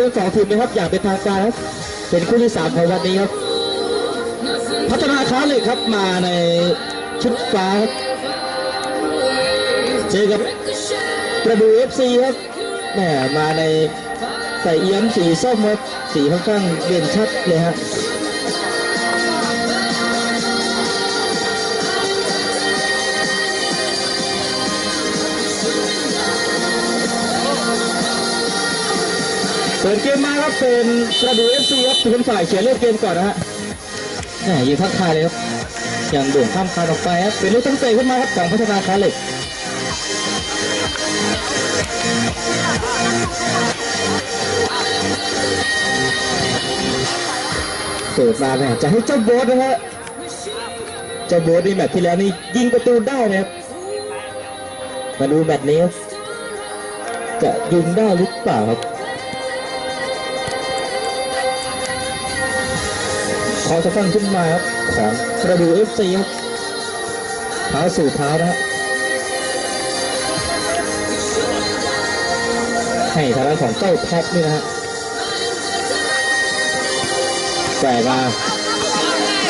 ทั้งสองทีมนะครับอย่างเป็นทางการครับเป็นคู่ที่สามของวันนี้ครับ พัฒนาค้าเลยครับมาในชุดฟ้าครับเจอกับกระดูเอฟซีครับแหมมาในใส่เอี้ยมสีส้มครับสีค่อนข้างเด่นชัดเลยฮะ ปิดเกมมาครับเป็นกระดูเอฟซีครับเป็นฝ่ายเขียนเล่นเกมก่อนนะฮะแหมยืนทักทายเลยครับอย่างโด่งข้ามคานออกไปครับเป็นลูกตั้งเตะขึ้นมาครับของพัฒนาค้าเล็กเปิดมาเนี่ยจะให้เจ้าโบ๊ทนะฮะเจ้าโบ๊ทในแมตช์ที่แล้วนี่ยิงประตูได้นะครับมาดูแมตช์นี้ครับจะยิงได้หรือเปล่าครับ ขอจะฟังขึ้นมาครับของกระดูเอฟซีครับเท้าสู่เท้านะฮะให้ทางด้านของเจ้าแท็กนี่นะฮะแส่มา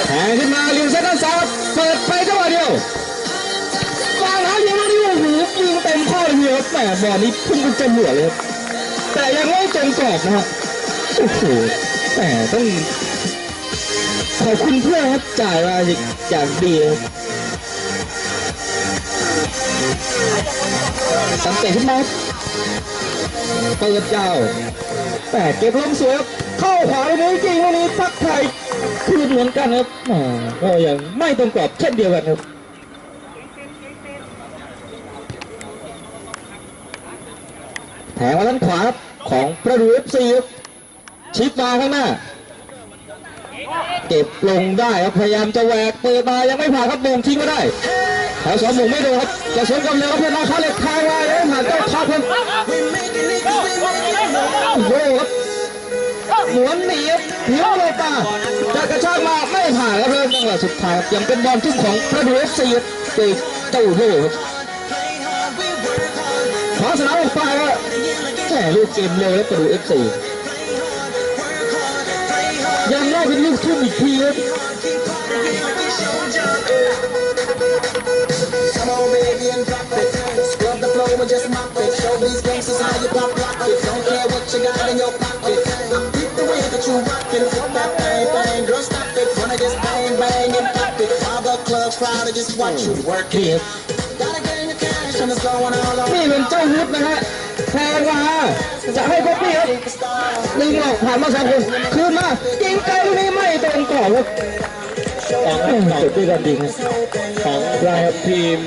แทงขึ้นมาเลี้ยงเส้นด้านซ้ายเปิดไปจังหวะเดียววางเท้าเดียวลูกนี้โอ้โหยิงเต็มข้อเลยครับแหมบอลนี้พุ่งเป็นจมูกเลยครับแต่ยังไม่ตรงกรอบนะฮะโอ้โหแหมต้อง ขอบคุณเพื่อนครับจ่ายมาอย่างดีเลยครังเตะขึ้นมาเปิดยาแต่เก็บลมสวยบเข้าขวาเลยจริงวันนี้ทักไทยคืนเหมือนกันครับก็ยังไม่ตรงกรอบเช่นเดียวกันครับแถงมาด้านขวาของประดูเอฟซีครับชิปมาข้างหน้า เก็บลงได้ครับพยายามจะแหวกเปิดมายังไม่ผ่านครับมุงทิ้งก็ได้แถวสองมุงไม่โดนครับจะสวนกำเร็วครับเพื่อนมาเขาเหล็กทางไว้ยังไม่ผ่านเจ้าทัพครับโอ้โหครับหวนหนีครับเลี้ยวเลยป่าจะกระชากมาไม่ผ่านครับเพื่อนจังหวะสุดท้ายยังเป็นบอลทุ่มของประดูเอฟซีครับโดยเจ้าโล่ครับขวาสนามออกไปครับแค่ลูกเกมเร็วแล้วประดูเอฟซี ได้เป็นลูกทุ่มอีกทีครับ Come on, baby, and drop it. Scrub the flow and just mop it. Show these gangsters how you pop lock it. Don't care what you got in your pocket. I beat the way that you rock it. Flip that bang, bang, girl, stop it. Wanna just bang, bang, and pop it. All the club crowd to just watch you work นี่ it. ครับ Gotta get in your cash and it's going all over. นี่เป็นเจ้าวุฒินะฮะ แทงมาจะให้ครบนี่ครับ Superstar. ลิงหลอกผ่านมาสองคนคืนมายิงไกลลูกนี้ไม่ตรงกรอบครับของอืมของสุดด้วยกันจริงครับของรายทีม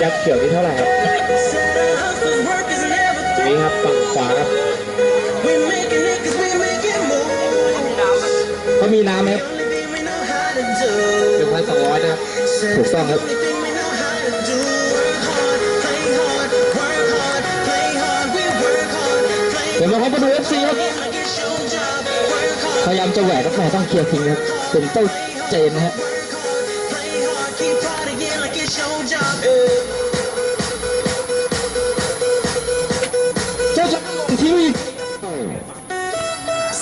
ยักษ์เขียวนี่เท่าไหร่ครับนี่ครับฝั่งขวาครับ We making it 'cause we making moves. เขามีน้ำไหมครับ Everything we know how to do. หนึ่งพันสองร้อยนะครับถูกต้องครับ ดูเอฟซีครับพยายามจะแหวกครับแม่ต้องเคลียร์ทิ้งครับเป็นเต้าเจนนะฮะเจ้าจะลงที่นี่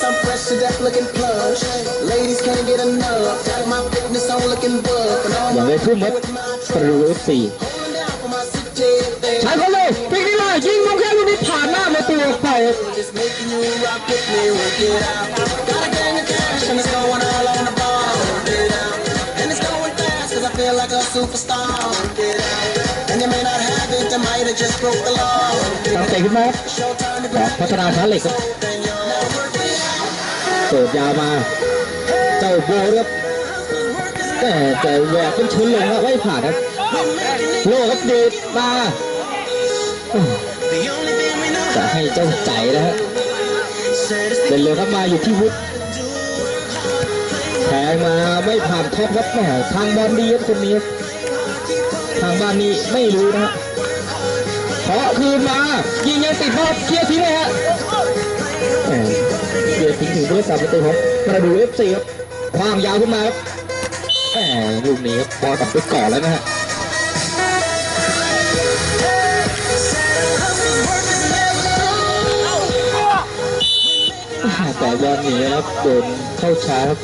I'm fresh to death looking plush. Ladies can't get enough. Got my fitness on looking buff. And all my with my ประตู F4 ประตูออกไปครับ just making you rock with me. Work it out. Got a gang of cash and it's going all on the ball. Work it out. And it's going fast cause I feel like a superstar. Work it out. And you may not have it, I might have just broke the law. Work it ตั้งเตะขึ้นมาครับ out. Showtime to ของพัฒนาช้าเหล็กครับ then you'll know. Work it out. เปิดยาวมา เจ้าโบครับแต่แต่แหวกเป็นชุนลงครับไม่ผ่านครับ โลครับดีดมา จะให้เจ้าใจนะฮะเป็นเร็วครับมาอยู่ที่วุฒิแทงมาไม่ผ่านท็อปครับแหมทางบอลดีครับคนนี้ครับทางบ้านนี้ไม่รู้นะฮะขอคืนมายิงยังติดบอลเคลียร์ทิ้งเลยฮะเคลียร์ทิ้งถึงด้วยสามประตูครับประดูเอฟซีครับควางยาวขึ้นมาครับแหมลูกนี้ครับบอลตัดไปก่อนแล้วนะฮะ แต่บอลหนีนะครับโดนเข้าช้าครับ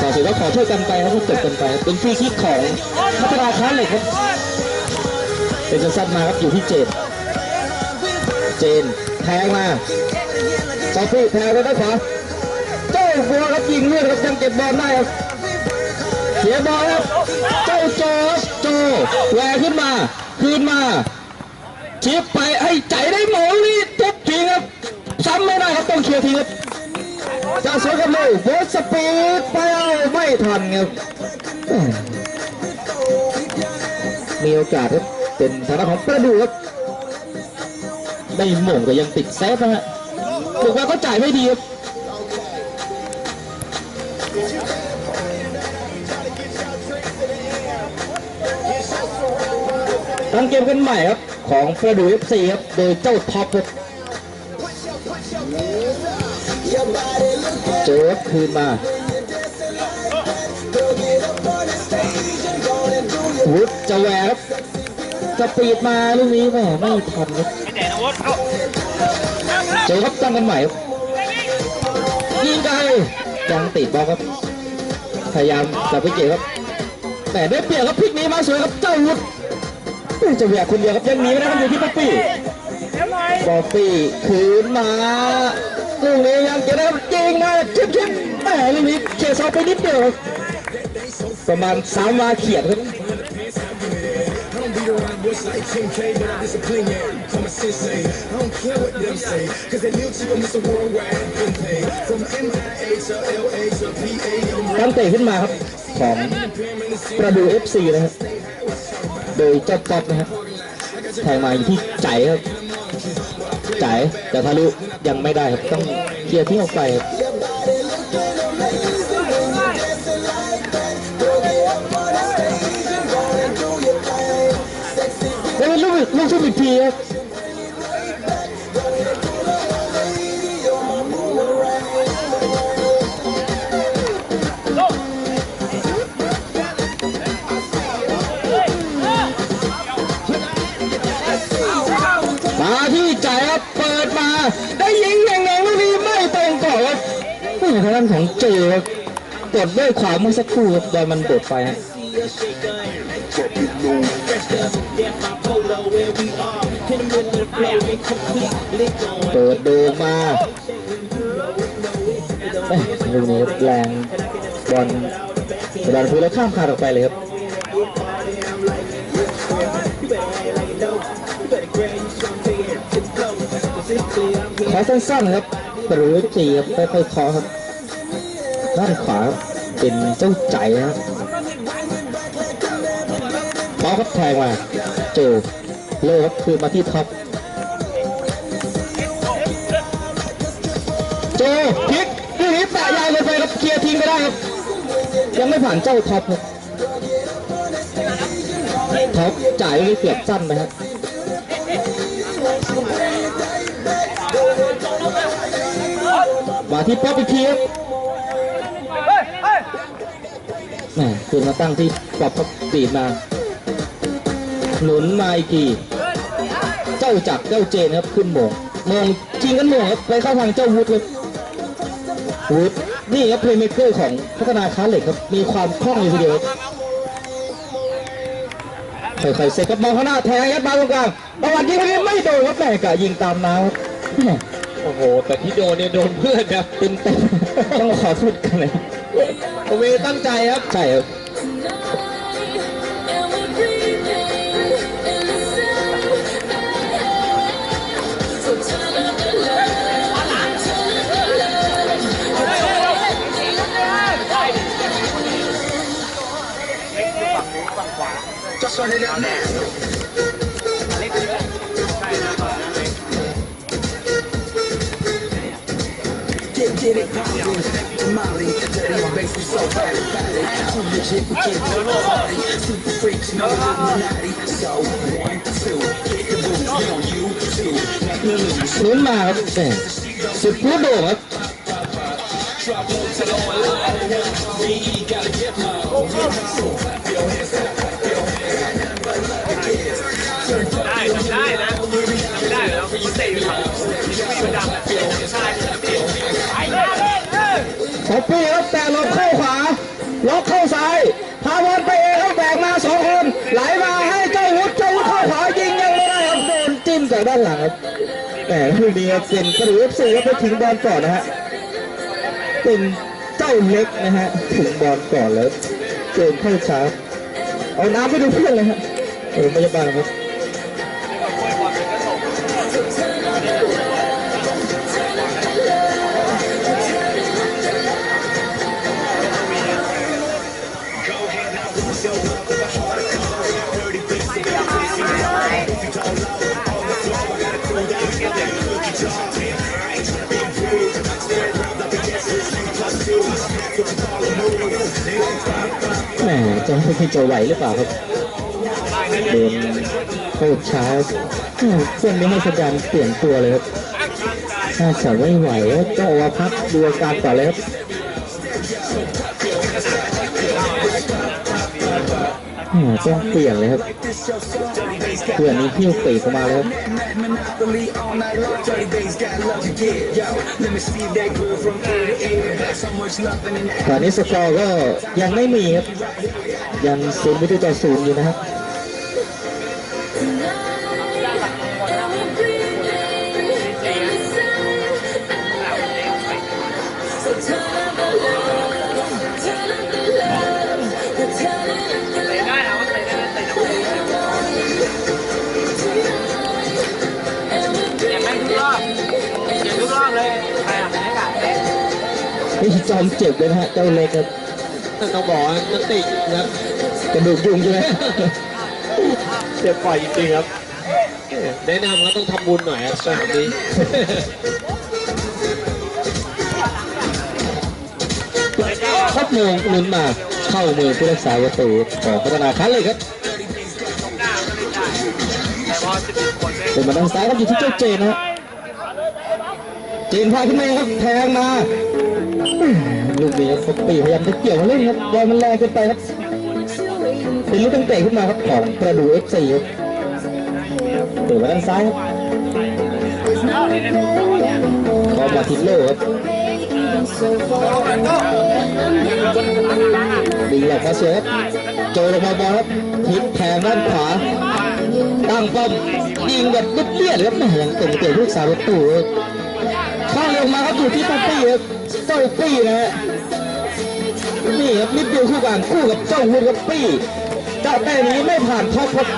ขอถือว่าขอโทษกันไปครับก็จบกันไป เป็นฟรีคิกของพัฒนาค้าเหล็กครับเป็นสั้นมาครับอยู่ที่เจนเจนแทงมาซอฟี่แทงแล้วได้ขวาเจ้าบัวครับยิงเลือดครับยังเก็บบอลได้ครับเสียบอลครับเจ้าโจโจแหวกขึ้นมา คืนมาชิปไปให้ใจได้หมงนี่ ซ้ำไม่ได้ครับต้องเคลียร์ทิ้งครับจะสวนกันเลยโบสสปีดไปเอาไม่ทันครับมีโอกาสครับเป็นทางด้านของประดูครับได้หม่งแต่ยังติดเซฟนะฮะถูกว่าก็จ่ายไม่ดีครับตั้งเกมกันใหม่ครับ ของประดู FC ครับ โดยเจ้าท็อปครับ จอครับคืนมาวุฒจะแหวกครับจะปีดมาลูกนี้แหมไม่ทันครับเจอครับตั้งกันใหม่ครับยิงไกลยังติดบอลครับ พยายามจะไปเก็บครับแต่ได้เปรียบครับพลิกหนี้มาสวยครับเจ้าวุฒจะแหวกคนเดียวครับยังหนีไม่ได้ครับอยู่ที่ป๊อปปี้ป๊อปปี้คืนมาลูกนี้ยังเก็บได้ครั บยิงมาชิบชิบแหมลูกนี้เขียดเสาไปนิดเดียวประมาณสามวาเขียดครับตั้งเตะขึ้นมาครับของประดู FC นะครับ โดยเจ้าป๊อปนะครับแทงมาอยู่ที่ใจครับ ใจแต่ทะลุยังไม่ได้ครับ ต้องเคลียร์ที่ออกไปครับ ลูกชุบอีกทีครับมาที่ใจครับเปิดมา ได้ยิงแรงๆลูกนี้ไม่ตรงก่อนครับแม่ทางด้านของเจครับกดด้วยขวาเมื่อสักครู่ครับบอลมันโดดไปฮะ เปิดดงมาเอ้ยลูกนี้แรงบอลบอลพื้นแล้วข้ามคานออกไปเลยครับขอสั้นๆครับหรือจีครับค่อยๆเคอครับด้านขวาเป็นเจ้าใจครับขอครับแทงมาโจ โลครับคือมาที่ท็อปโจพลิกลูกนี้แปะยาวเลยไปครับเคลียร์ทิ้งไปได้ครับ ยังไม่ผ่านเจ้าท็อปครับท็อปจ่ายลูกนี้เกือบสั้นไปครับมาที่ป๊อปอีกทีครับแหมคืนมาตั้งที่ป๊อปครับปีดมา หนุนมาอีกทีเจ้าจักรเจ้าเจนครับขึ้นโมงโมงจริงกันโมงครับไปเข้าทางเจ้าวุฒิครับวุฒินี่ครับเพลย์เมคเกอร์ของพัฒนาค้าเหล็กครับมีความคล่องอยู่ทีเดียวครับค่อยๆเสร็จกับบอลข้างหน้าแทงยัดมาตรงกลางประวัติยิงคนนี้ไม่โดนครับแม่กะยิงตามน้ำครับแหม่โอ้โห แต่ที่โดนเนี่ยโดนเพื่อนนะเต็มเต็มต้องขอโทษกันเลยโอเวตั้งใจครับใช่ครับ ลุ้นมาครับแหม่สุดลูกโด่งครับได้ทำได้นะทำได้แล้วยิงเตะอยู่ฝั่งยิงไม่ดัง ป๊อปปี้ครับแต่หลบเข้าขวาล็อกเข้าซ้ายพาบอลไปเองครับแบกมาสองคนไหลมาให้เจ้าวุฒิเจ้าวุฒิเข้าขวายิงยังไม่ได้ครับโดนจิ้มจากด้านหลังครับแต่ลูกนี้ครับเป็นกระดูกเอฟซีครับไปถึงบอลก่อนนะฮะเป็นเจ้าเล็กนะฮะถึงบอลก่อนแล้วเกินเข้าช้าเอาน้ำไปดูเพื่อนเลยฮะเออไม่ใช่บ้านครับ จะไม่จะไหวหรือเปล่าครับเดินโคตรช้าอืมเพื่อนไม่ให้สัญญาณเปลี่ยนตัวเลยครับถ้าจะไม่ไหวก็เอามาพักดูอาการก่อนเลยครับ อืมต้องเปลี่ยนเลยครับเปลี่ยนนี้พี่เตะเมาเลยครับตอนนี้สกอร์ก็ยังไม่มีครับ ยังศูนย์ไม่ได้ต่อศูนย์อยู่นะครับ นี่จอมเจ็บเลยนะฮะเจ้าเล็กครับต้องบอกว่านักเตะนะครับกระดูกยุงใช่ไหมเจ็บปล่อยจริงๆครับแนะนำว่าต้องทำบุญหน่อยครับสนามนี้ ครับโมงลุ้นมาเข้ามือผู้รักษาประตูของพัฒนาคันเลยครับเป็นมาทางซ้ายครับอยู่ที่เจ้าเจนนะฮะเจีนพาขึ้นมาครับแทงมาลูกนี้ครับฟอปปี้พยายามจะเกี่ยวมาเล่นครับบอลมันแรงเกินไปครับเป็นลูกตั้งเตะขึ้นมาครับของประดูเอฟซีครับเปิดมาทางซ้ายครับคอมาทิโลครับดึงหลกมาเสียครับโจลงมาบอลครับพลิกแทงด้านขวาตั้งป้อมยิงแบบเลี่ยนๆครับแม่ยังเต็มเตะลูกสาวประตู อยู่ที่ป๊อปปี้ครับเจ้าปี้นะฮะนี่ครับนิดเดียวคู่กันคู่กับเจ้าหุ่นกับปี้เจ้าแต่นี้ไม่ผ่านท็อปครับ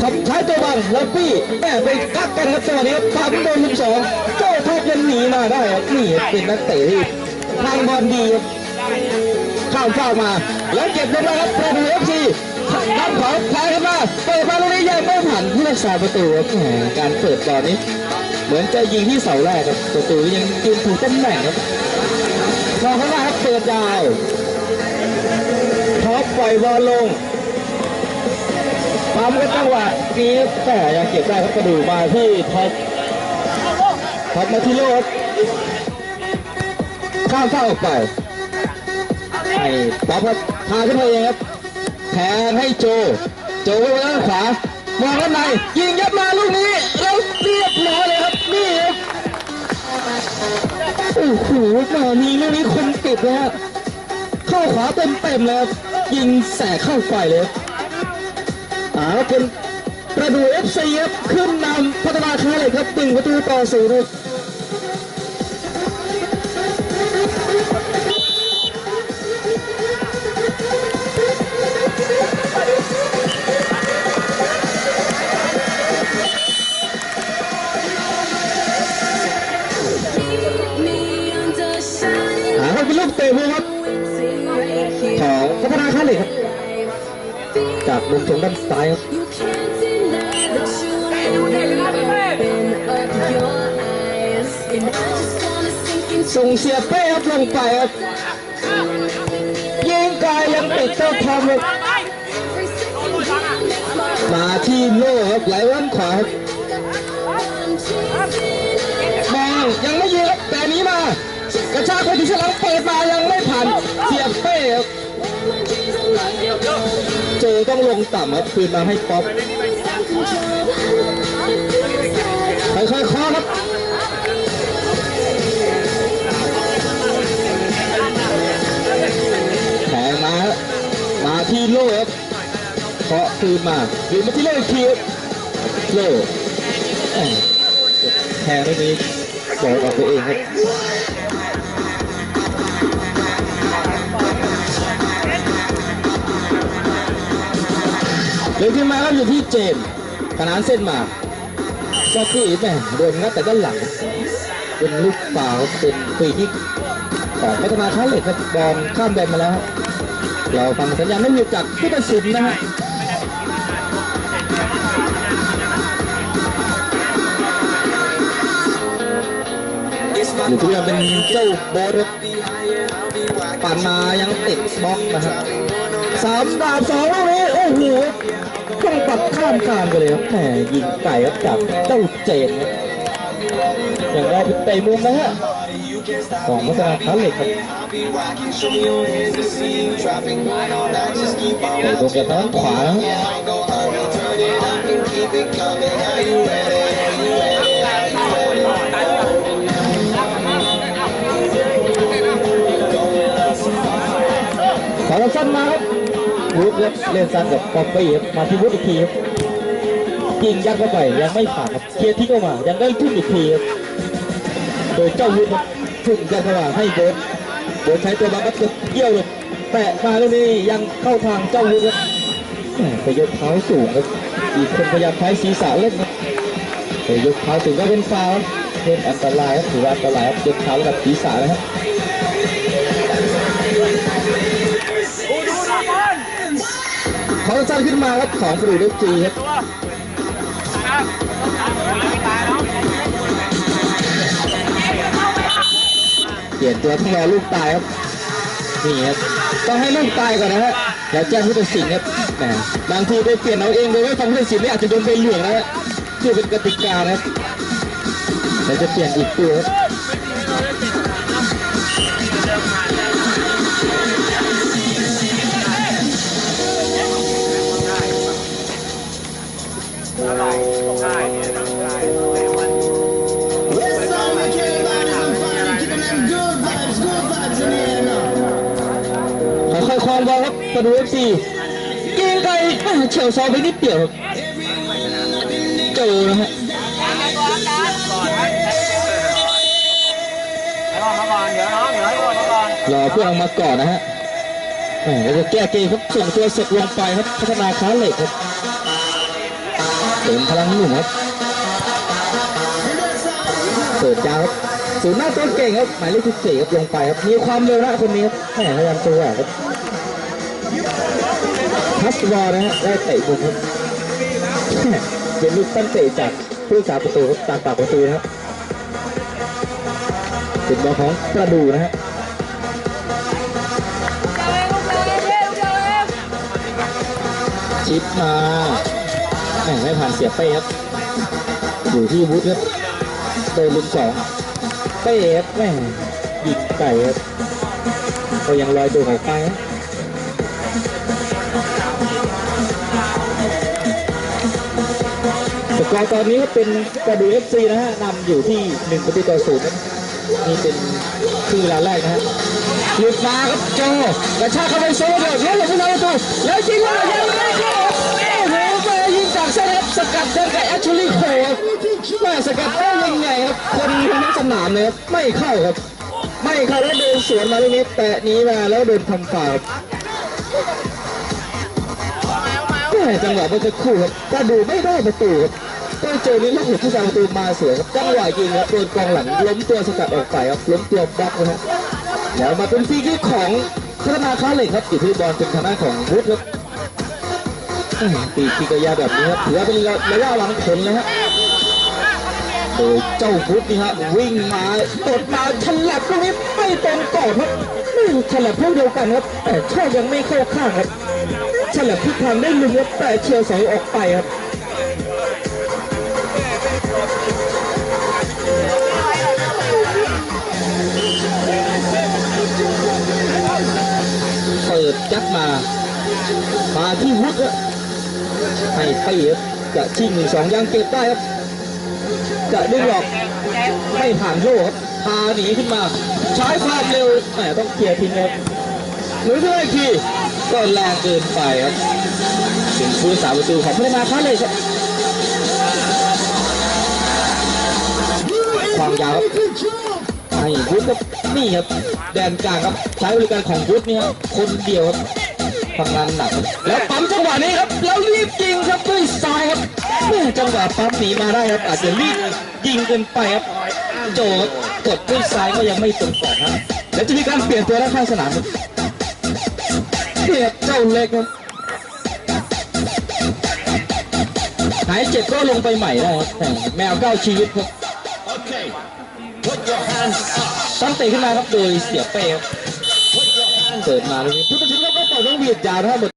ท็อปใช้ตัวบังแล้วปี้แม่ไปกักกันครับจัวนี้ครับปั๊มโดนลูกสองเจ้าท็อปยังหนีมาได้ครับนี่เป็นนักเตะที่ทางบอลดีครับเข้าเข้ามา แล้วเก็บลงมาครับประตูเอฟซีรับของแทงขึ้นมาเปิดมาลูกนี้ยังไม่ผ่านผู้รักษาประตูครับแหมการเปิดบอลนี้ เหมือนจะยิงที่เสาแรกครับประตูยังยืนถูกตำแหน่งครับมองเข้ามาครับเปิดยาวท็อปปล่อยบอลลงปั๊มก็จังหวะนี้แต่ยังเก็บได้ครับกระดูมาที่ท็อปท็อปมาที่โลดข้ามเข้าออกไปให้ป๊อปครับพาขึ้นมาเองครับแทงให้โจ โจไปด้านขวามองด้านในยิงยัดมาลูกนี้แล้วเรียบ อ้โหมานี่ลูกนี้คมติดนะฮะเข้าขวาเต็มเต็มๆเลยครับยิงแสกเข้าไปเลยอาเป็นประดูเอฟซีครับขึ้นนำพัฒนาคาเลยครับตึงประตูต่อศูนย์ จากมุมตรงด้านซ้ายครับส่งเสียเป้ครับลงไปครับยิงกลยังติดเจ้าทอมครับมาที่โล่ครับไหลด้านขวาครับ I'm chasing มองยังไม่ยิงแต่นี้มากระชากไปถึงฉลังเปิดมายังไม่ผ่านเสียเป้ครับ โจต้องลงต่ำครับคืนมาให้ป๊อปค่อยๆคอครับแผงมา มาที่โล่ครับเคาะคืนมาหรือมาที่โล่อีกทีโล่แผงไม่ดีปล่อยออกไปเองครับ ดินขึ้นมาครับอยู่ที่เจมส์ขนานเส้นมาก็ที่แม่โดนงัดแต่ด้านหลัง เป็นลูกฟาวล์เป็นฟรีที่ของพัฒนาค้าเหล็กครับบอลข้ามแดนมาแล้ว เราฟังสัญญาณไม่หยุดจากผู้ตัดสินนะฮะอยู่ที่ว่าเป็นเจ้าโบอสปั่นมายังติดบล็อกนะครับสามดาบสองลูกนี้ อ้โหต้องปัดข้ามกลางไปเลยครับแหมยิงไก่ครับจากเจ้าเจนครับอย่างได้เป็นเตะมุมนะฮะของพัฒนาคาเหล็กครับเตะตรงกระทางขวาสารสั้นมาครับ วุฒิเล่นสั้นกับปอปปี้ครับมาที่วุฒิอีกทีครับยิงยัดเข้าไปยังไม่ผ่านครับเคลียร์ที่เข้ามายังได้ทุ่มอีกทีครับโดยเจ้าวุฒิทุ่มยัดเข้ามาให้โบนโบนใช้ตัวบังคับเกี่ยวเลยแตะมาแล้วนี่ยังเข้าทางเจ้าวุฒิครับไปยกเท้าสูงครับอีกคนพยายามใช้ศีรษะเล่นครับไปยกเท้าสูงก็เป็นฟาวเป็นอันตรายครับถือว่าอันตรายครับยกเท้ากับศีรษะนะครับ เขาสั้นขึ้นมาครับของปรูดจีครับเปลี่ยนตัวต้องรอลูกตายครับนี่ครับต้องให้ลูกตายก่อนนะฮะแล้วแจ้งผู้ตัดสินครับแหมบางทีไปเปลี่ยนเอาเองโดยไม่ฟังผู้ตัดสินนี่อาจจะโดนใบเหลืองนะฮะที่เป็นกติกานะครับเราจะเปลี่ยนอีกตัวครับ บอลครับประดูเอฟซีเก่งไกลเฉียวซอไปนิดเดียวครับเจอนะฮะรอเพื่อนมาก่อนนะฮะแหมแล้วจะแก้เกมครับส่งตัวเสร็จลงไปครับพัฒนาค้าเหล็กครับเติมพลังหนุ่มครับเปิดยาวครับศูนย์หน้าตัวเก่งครับหมายเลขที่สี่ครับลงไปครับมีความเร็วนะคนนี้ครับแหมพยายามตัวครับ ทัสบอลนะฮะได้เตะบุกครับแหม่เป็นลูกตั้งเตะจากผู้สาประตูครับจากปากประตูนะครับเป็นบอลของประดูนะฮะชิปมาแหม่ไม่ผ่านเสียเป้ครับ อยู่ที่วุฒิครับโดนลุมสองเป้ครับแหม่ยิงไก่ครับก็ยังลอยตัวของไปครับ สกอร์ตอนนี้ก็เป็นกระดูเอฟซีนะฮะนำอยู่ที่หนึ่งประตูต่อศูนย์นี่เป็นคือเวลาแรกนะฮะหลุดมาครับโจกระชากเข้าไปโซ่เลยแล้วหลุดเข้าประตูแล้วยิงว่ายังไม่เข้าโอ้โหไปยิงจากเส้นครับสกัดเดินกับแอชชูลี่โคครับแม่สกัดได้ยังไงครับคนทั้งสนามเลยครับไม่เข้าครับ ไม่เข้าแล้วเดินสวนมาตรงนี้แตะนี้มาแล้วเดินทำฟาแม่จังหวะเมื่อสักครู่ครับก็ดูไม่ได้ประตูครับ ก็เจอนี้ลูกหุบผู้สาประตูมาสวยครับจังหวะยิงครับโดนกองหลังล้มตัวสกัดออกไปครับล้มตัวบล็อกนะฮะแล้วมาเป็นฟรีคิกของพัฒนาค้าเหล็กครับอยู่ที่บอลเป็นทางด้านของวุฒิครับอื้อหือฟรีคิกระยะแบบนี้ครับถือว่าเป็นระยะหวังผลนะฮะโดยเจ้าวุฒินี่ฮะวิ่งมาตดมาฉลับตรงนี้ไม่ตรงกรอบครับไม่ฉลับเท่าเดียวกันครับแต่ช่อยังไม่เข้าข้างครับฉลับทิศทางได้ลึกครับแต่เชียวเสาออกไปครับ ที่วุฒิครับให้ไปครับจะชิงหนึ่งสองยังเก็บได้ครับ จะดึงหลอกไม่ผ่านโล่ครับพาหนีขึ้นมา ใช้ความเร็วแหมต้องเคลียร์ทิ้งครับหรือเพื่ออีกทีก็แรงเกินไปครับเป็นผู้รักษาประตูของพัฒนาค้าเลยครับความยาวครับให้วุฒิครับนี่ครับแดนกลางครับใช้บริการของวุฒินี่ครับคนเดียวครับ ทำงานหนักครับแล้วปั๊มจังหวะนี้ครับแล้วรีบยิงครับด้วยซ้ายครับแม่จังหวะปั๊มหนีมาได้ครับอาจจะรีบยิงเกินไปครับโจครับกดด้วยซ้ายก็ยังไม่ตรงกรอบครับแล้วจะมีการเปลี่ยนตัวด้านข้างสนามครับเนี่ยครับเจ้าเล็กครับหายเจ็บก็ลงไปใหม่ได้ครับแต่แมวเก้าชีวิตครับตั้งเตะขึ้นมาครับโดยเสียเปรย์ครับเปิดมาเลยพุทธชินครับ ก็ปล่อยต้อง